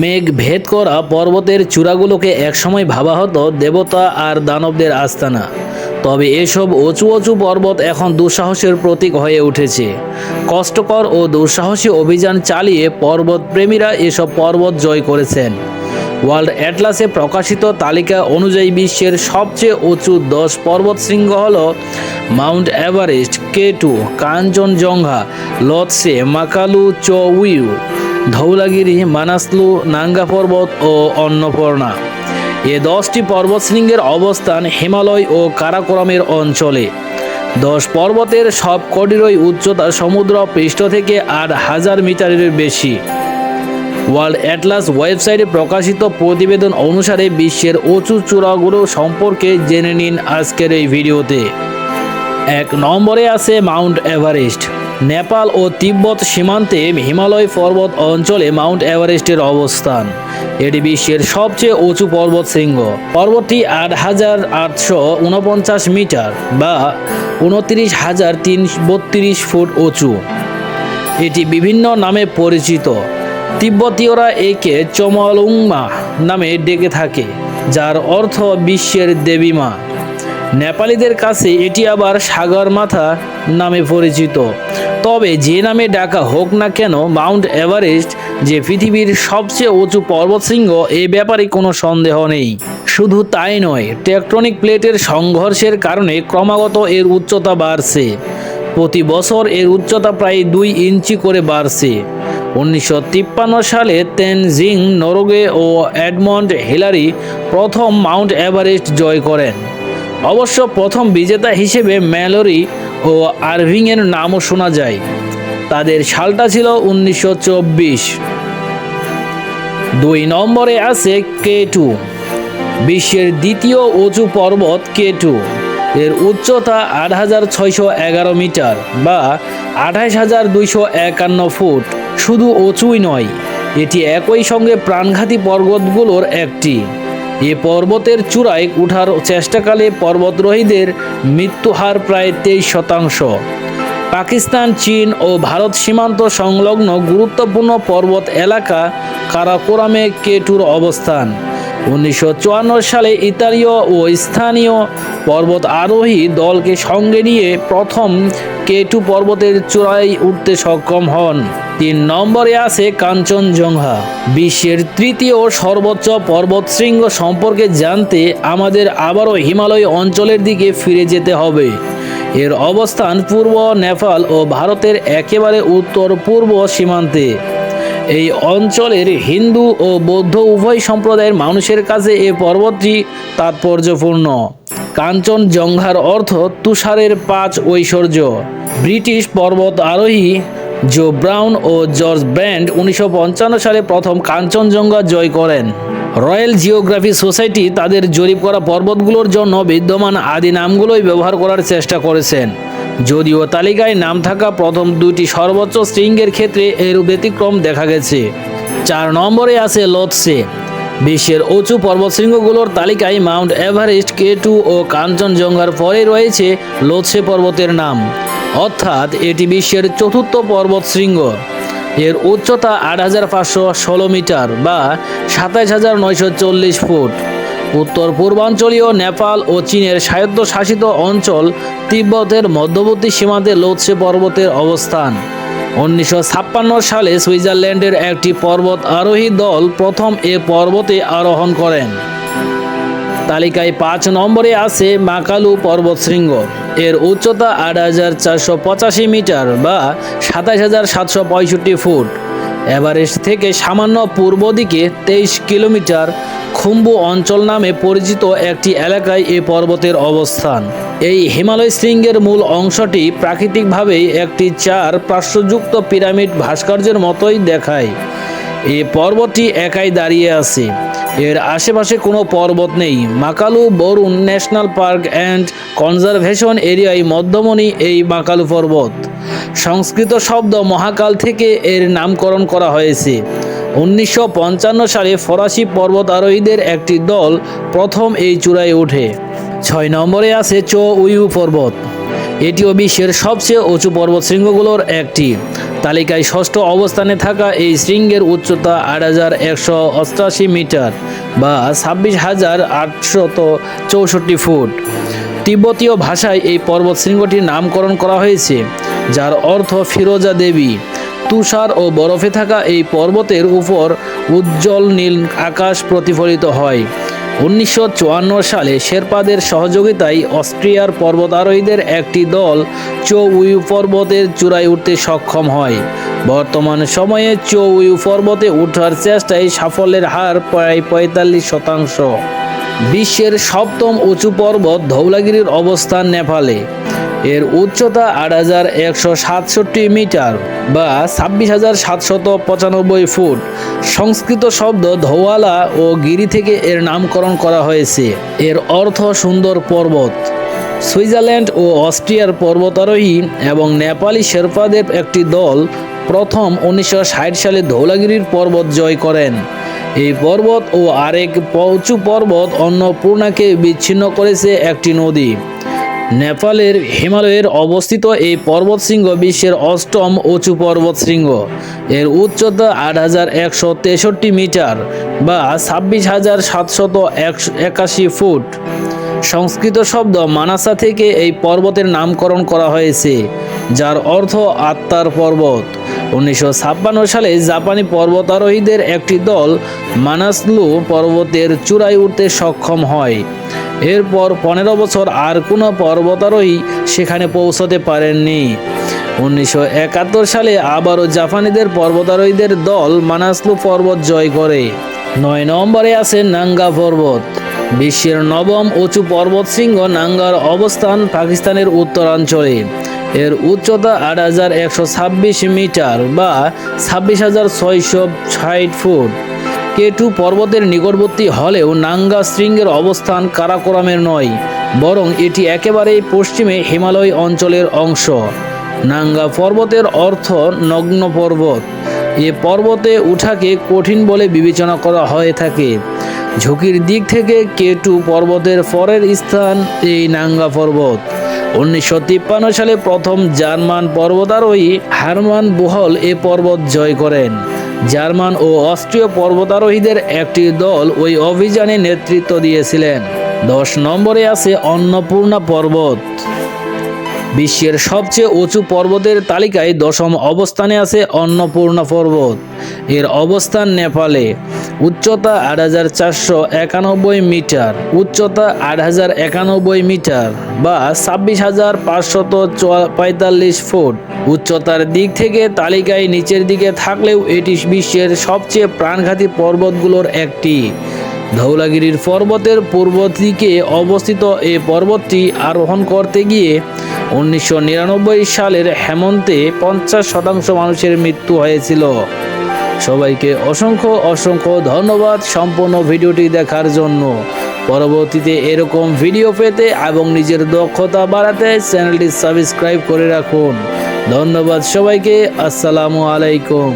মেঘ ভেদ করা পর্বতের চূড়াগুলোকে একসময় ভাবা হতো দেবতা আর দানবদের আস্তানা। তবে এসব উঁচু উঁচু পর্বত এখন দুঃসাহসের প্রতীক হয়ে উঠেছে। কষ্টকর ও দুঃসাহসী অভিযান চালিয়ে পর্বত প্রেমীরা এসব পর্বত জয় করেছেন। ওয়ার্ল্ড অ্যাটলাসে প্রকাশিত তালিকা অনুযায়ী বিশ্বের সবচেয়ে উঁচু দশ পর্বত শৃঙ্গ হল Mount Everest K two Kanchenjunga, Lhotse, Makalu চউইউ Dhaulagiri, Manaslu Nanga Parbat ও অন্নপূর্ণা। এ দশটি পর্বতশৃঙ্গের অবস্থান হিমালয় ও কারাকোরামের অঞ্চলে। দশ পর্বতের সব কটিরই উচ্চতা সমুদ্র পৃষ্ঠ থেকে আট হাজার মিটারের বেশি। ওয়ার্ল্ড অ্যাটলাস ওয়েবসাইটে প্রকাশিত প্রতিবেদন অনুসারে বিশ্বের উঁচু চূড়াগুলো সম্পর্কে জেনে নিন আজকের এই ভিডিওতে। এক নম্বরে আছে মাউন্ট এভারেস্ট। নেপাল ও তিব্বত সীমান্তে হিমালয় পর্বত অঞ্চলে মাউন্ট এভারেস্টের অবস্থান। এটি বিশ্বের সবচেয়ে উঁচু পর্বত শৃঙ্গ। পর্বতটি আট হাজার আটশো উনপঞ্চাশ মিটার বা উনত্রিশ হাজার তিন বত্রিশ ফুট উঁচু। এটি বিভিন্ন নামে পরিচিত। তিব্বতীয়রা একে চমলুংমা নামে ডেকে থাকে, যার অর্থ বিশ্বের দেবী মা নেপালিদের কাছে এটি আবার সাগর মাথা নামে পরিচিত। তবে যে নামে ডাকা হোক না কেন, মাউন্ট এভারেস্ট, যে পৃথিবীর সবচেয়ে উঁচু পর্বতশৃঙ্গ, এ ব্যাপারে কোনো সন্দেহ নেই। শুধু তাই নয়, টেকট্রনিক প্লেটের সংঘর্ষের কারণে ক্রমাগত এর উচ্চতা বাড়ছে। প্রতি বছর এর উচ্চতা প্রায় দুই ইঞ্চি করে বাড়ছে। উনিশশো তিপ্পান্ন সালে তেনজিং নরওয়ে ও এডমন্ড হিলারি প্রথম মাউন্ট এভারেস্ট জয় করেন। অবশ্য প্রথম বিজেতা হিসেবে ম্যালোরি ও আরভিংয়ের নামও শোনা যায়। তাদের সালটা ছিল উনিশশো চব্বিশ। দুই নম্বরে আছে কে টু। বিশ্বের দ্বিতীয় উঁচু পর্বত কে টু। এর উচ্চতা আট হাজার ছয়শো এগারো মিটার বা আঠাশ হাজার দুইশো একান্ন ফুট। শুধু উঁচুই নয়, এটি একই সঙ্গে প্রাণঘাতী পর্বতগুলোর একটি। এ পর্বতের চূড়ায় উঠার চেষ্টাকালে পর্বতরোহীদের মৃত্যুহার প্রায় তেইশ শতাংশ। পাকিস্তান, চীন ও ভারত সীমান্ত সংলগ্ন গুরুত্বপূর্ণ পর্বত এলাকা কারাকোরামে কেটুর অবস্থান। উনিশশো চুয়ান্ন সালে ইতালীয় ও স্থানীয় পর্বত আরোহী দলকে সঙ্গে নিয়ে প্রথম কেটু পর্বতের চূড়ায় উঠতে সক্ষম হন। তিন নম্বরে আছে কাঞ্চনজঙ্ঘা বিশ্বের তৃতীয় সর্বোচ্চ পর্বতশৃঙ্গ সম্পর্কে জানতে আমাদের আবারও হিমালয় অঞ্চলের দিকে ফিরে যেতে হবে। এর অবস্থান পূর্ব নেপাল ও ভারতের একেবারে উত্তর পূর্ব সীমান্তে। এই অঞ্চলের হিন্দু ও বৌদ্ধ উভয় সম্প্রদায়ের মানুষের কাছে এ পর্বতটি তাৎপর্যপূর্ণ। কাঞ্চনজঙ্ঘার অর্থ তুষারের পাঁচ ঐশ্বর্য। ব্রিটিশ পর্বত আরোহী জো ব্রাউন ও জর্জ ব্র্যান্ড উনিশশো পঞ্চান্ন সালে প্রথম কাঞ্চনজঙ্ঘা জয় করেন। রয়্যাল জিওগ্রাফি সোসাইটি তাদের জরিপ করা পর্বতগুলোর জন্য বিদ্যমান আদি নামগুলোই ব্যবহার করার চেষ্টা করেছেন। যদিও তালিকায় নাম থাকা প্রথম দুটি সর্বোচ্চ শৃঙ্গের ক্ষেত্রে এর ব্যতিক্রম দেখা গেছে। চার নম্বরে আছে লোৎসে বিশ্বের উঁচু পর্বতশৃঙ্গগুলোর তালিকায় মাউন্ট এভারেস্ট কে টু ও কাঞ্চনজঙ্ঘার পরে রয়েছে লোৎসে পর্বতের নাম। অর্থাৎ এটি বিশ্বের চতুর্থ পর্বতশৃঙ্গ এর উচ্চতা আট হাজার পাঁচশো ষোলো মিটার বা সাতাইশ হাজার নয়শো চল্লিশ ফুট। উত্তর পূর্বাঞ্চলীয় নেপাল ও চীনের স্বায়ত্তশাসিত অঞ্চল তিব্বতের মধ্যবর্তী সীমান্তে লোৎসে পর্বতের অবস্থান। উনিশশো ছাপ্পান্ন সালে সুইজারল্যান্ডের একটি পর্বত আরোহী দল প্রথম এ পর্বতে আরোহণ করেন। তালিকায় পাঁচ নম্বরে আছে মাকালু পর্বতশৃঙ্গ এর উচ্চতা আট হাজার চারশো পঁচাশি মিটার বা সাতাশ হাজার সাতশো পঁয়ষট্টি ফুট। এভারেস্ট থেকে সামান্য পূর্ব দিকে তেইশ কিলোমিটার খুম্বু অঞ্চল নামে পরিচিত একটি এলাকায় এ পর্বতের অবস্থান। এই হিমালয় শৃঙ্গের মূল অংশটি প্রাকৃতিকভাবেই একটি চার পার্শ্বযুক্ত পিরামিড ভাস্কর্যের মতোই দেখায়। এই পর্বতটি একাই দাঁড়িয়ে আছে। এর আশেপাশে কোনো পর্বত নেই। Makalu Barun national park and conservation এরিয়ায় মধ্যমণি এই মাকালু পর্বত। সংস্কৃত শব্দ মহাকাল থেকে এর নামকরণ করা হয়েছে। উনিশশো পঞ্চান্ন সালে ফরাসি পর্বত আরোহীদের একটি দল প্রথম এই চূড়ায় ওঠে। ছয় নম্বরে আছে চো উইউ পর্বত। এটিও বিশ্বের সবচেয়ে উঁচু পর্বত শৃঙ্গগুলোর একটি। তালিকায় ষষ্ঠ অবস্থানে থাকা এই শৃঙ্গের উচ্চতা আট হাজার একশো অষ্টাশি মিটার বা ছাব্বিশ হাজার আটশত চৌষট্টি ফুট। তিব্বতীয় ভাষায় এই পর্বত শৃঙ্গটির নামকরণ করা হয়েছে, যার অর্থ ফিরোজা দেবী। তুষার ও বরফে থাকা এই পর্বতের উপর উজ্জ্বল নীল আকাশ প্রতিফলিত হয়। উনিশশো চুয়ান্ন সালে শেরপাদের সহযোগিতায় অস্ট্রিয়ার পর্বতারোহীদের একটি দল চৌউ পর্বতের চূড়ায় উঠতে সক্ষম হয়। বর্তমান সময়ে চৌউ পর্বতে উঠার চেষ্টায় সাফল্যের হার প্রায় পঁয়তাল্লিশ শতাংশ। বিশ্বের সপ্তম উঁচু পর্বত ধৌলাগিরির অবস্থান নেপালে। এর উচ্চতা আট হাজার একশো সাতষট্টি মিটার বা ছাব্বিশ হাজার পঁচানব্বই ফুট। সংস্কৃত শব্দ ধোয়ালা ও গিরি থেকে এর নামকরণ করা হয়েছে। এর অর্থ সুন্দর পর্বত। সুইজারল্যান্ড ও অস্ট্রিয়ার পর্বতারোহী এবং নেপালি শেরপাদের একটি দল প্রথম উনিশশো ষাট সালে ধৌলাগিরির পর্বত জয় করেন। এই পর্বত ও আরেক উঁচু পর্বত অন্নপূর্ণাকে বিচ্ছিন্ন করেছে একটি নদী। নেপালের হিমালয়ের অবস্থিত এই পর্বতশৃঙ্গ বিশ্বের অষ্টম উঁচু পর্বতশৃঙ্গ। এর উচ্চতা আট হাজার একশো তেষট্টি মিটার বা ছাব্বিশ হাজার সাতশত একাশি ফুট। সংস্কৃত শব্দ মানাসা থেকে এই পর্বতের নামকরণ করা হয়েছে, যার অর্থ আত্মার পর্বত। উনিশশো ছাপ্পান্ন সালে জাপানি পর্বতারোহীদের একটি দল মানাসলু পর্বতের চূড়ায় উঠতে সক্ষম হয়। এরপর পনেরো বছর আর কোনো পর্বতারোহী সেখানে পৌঁছতে পারেননি। উনিশশো একাত্তর সালে আবারও জাপানিদের পর্বতারোহীদের দল মানাসলু পর্বত জয় করে। নয় নম্বরে আছে নাঙ্গা পর্বত। বিশ্বের নবম উঁচু পর্বত শৃঙ্গ নাঙ্গার অবস্থান পাকিস্তানের উত্তরাঞ্চলে। এর উচ্চতা আট হাজার একশো ছাব্বিশ মিটার বা ছাব্বিশ হাজার ছয়শো ফুট। কেটু পর্বতের নিকটবর্তী হলেও নাঙ্গা শৃঙ্গের অবস্থান কারাকোরামের নয়, বরং এটি একেবারেই পশ্চিমে হিমালয় অঞ্চলের অংশ। নাঙ্গা পর্বতের অর্থ নগ্ন পর্বত। এ পর্বতে উঠাকে কঠিন বলে বিবেচনা করা হয়ে থাকে। ঝুঁকির দিক থেকে কেটু পর্বতের পরের স্থান এই নাঙ্গা পর্বত। উনিশশো তিপ্পান্ন সালে প্রথম জার্মান পর্বতারোহী হারমান বুহল এ পর্বত জয় করেন। জার্মান ও অস্ট্রীয় পর্বতারোহীদের একটি দল ওই অভিযানে নেতৃত্ব দিয়েছিলেন। দশ নম্বরে আছে অন্নপূর্ণা পর্বত। বিশ্বের সবচেয়ে উঁচু পর্বতের তালিকায় দশম অবস্থানে আছে অন্নপূর্ণা পর্বত। এর অবস্থান নেপালে। উচ্চতা আট হাজার চারশো একানব্বই মিটার, উচ্চতা আট হাজার একানব্বই মিটার বা ছাব্বিশ হাজার পাঁচশত পঁয়তাল্লিশ ফুট। উচ্চতার দিক থেকে তালিকায় নিচের দিকে থাকলেও এটি বিশ্বের সবচেয়ে প্রাণঘাতী পর্বতগুলোর একটি। ধৌলাগিরির পর্বতের পূর্ব দিকে অবস্থিত এই পর্বতটি আরোহণ করতে গিয়ে উনিশশো নিরানব্বই সালের হেমন্তে পঞ্চাশ শতাংশ মানুষের মৃত্যু হয়েছিল। সবাইকে অসংখ্য অসংখ্য ধন্যবাদ সম্পূর্ণ ভিডিওটি দেখার জন্য। পরবর্তীতে এরকম ভিডিও পেতে এবং নিজের দক্ষতা বাড়াতে চ্যানেলটি সাবস্ক্রাইব করে রাখুন। ধন্যবাদ সবাইকে, আসসালামু আলাইকুম।